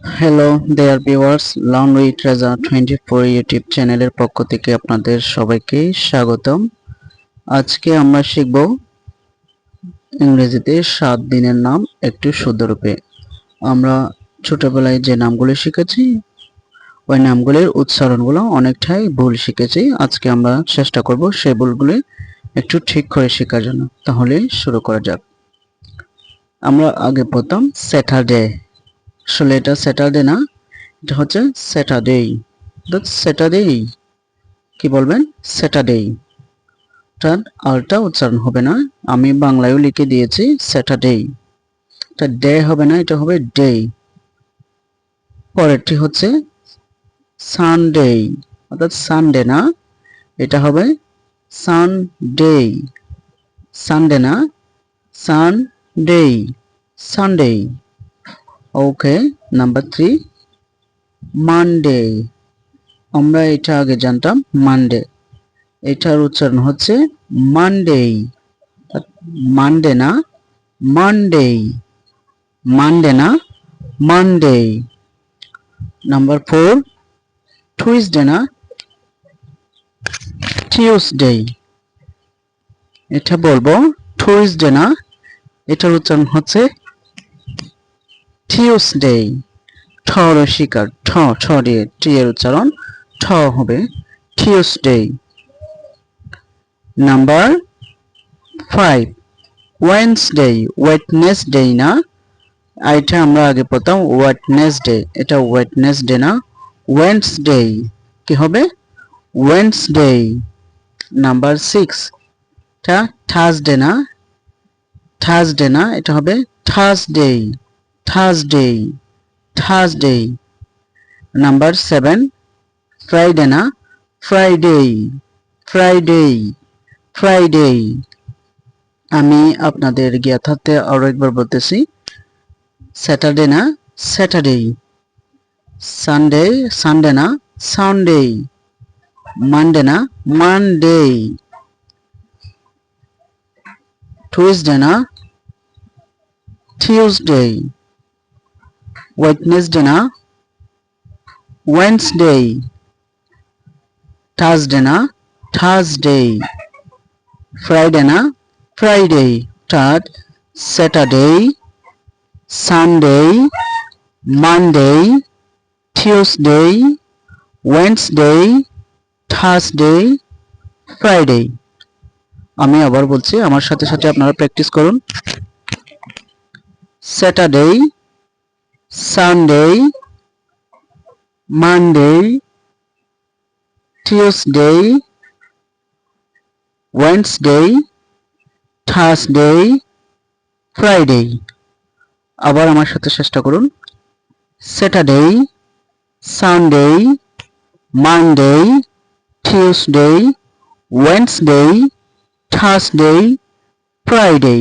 Hello there viewers with Reza twenty four YouTube চ্যানেলের পক্ষ থেকে আপনাদের সবাইকে স্বাগতম। আজকে আমরা শিখব ইংরেজিতে সাত দিনের নাম, একটু শুদ্ধরূপে আমরা ছোটবেলায় যে নামগুলো শিখেছি, ওই নামগুলির উচ্চারণগুলো অনেকটাই ভুল শিখেছি। আজকে আমরা চেষ্টা করব সেই ভুলগুলি একটু ঠিক করে শেখার জন্য। তাহলে শুরু করা যাক। আমরা আগে প্রথম স্যাটারডে আসলে এটা স্যাটারডে না এটা হচ্ছে স্যাটারডে স্যাটারডে কি বলবেন? স্যাটারডে তার আলটা উচ্চারণ হবে না। আমি বাংলায়ও লিখে দিয়েছি স্যাটারডে এটা ডে হবে না, এটা হবে ডে পরেরটি হচ্ছে সানডে অর্থাৎ সানডে না, এটা হবে সানডে সানডে না Sunday Sunday okay number three Monday আমরা এটা আগে জানতাম মানডে এটার উচ্চারণ হচ্ছে মানডে মানডে না মানডে মানডে না মানডে নাম্বার ফোর টুইসডে না টিউসডে এটা বলব টুইসডে না, এটার উচ্চারণ হচ্ছে টিউসডে ঠ রসিকার ঠ ঠ দিয়ে টি এর উচ্চারণ, ঠ হবে Tuesday number five Wednesday Wednesday না? এটা আমরা আগে পড়তাম ওয়েটনেসডে এটা ওয়েটনেসডে না? ওয়েন্সডে কি হবে? ওয়েন্সডে নাম্বার সিক্স এটা থার্সডে না? থার্সডে না, এটা হবে Thursday Thursday Thursday number seven Friday না ফ্রাইডে ফ্রাইডে ফ্রাইডে আমি আপনাদের জ্ঞাতার্থে আরও একবার বলতেছি স্যাটারডে না স্যাটারডে সানডে সানডে না সানডে মানডে না মানডে টুইসডে না টিউসডে ওয়েডনেসডে না ওয়েন্সডে থার্সডে না থার্সডে ফ্রাইডে না ফ্রাইডে অর্থাৎ Saturday Sunday Monday Tuesday Wednesday Thursday Friday আমি আবার বলছি, আমার সাথে সাথে আপনারা প্র্যাকটিস করুন। Saturday Sunday Monday Tuesday Wednesday Thursday Friday আবার আমার সাথে চেষ্টা করুন। Saturday Sunday Monday Tuesday Wednesday Thursday Friday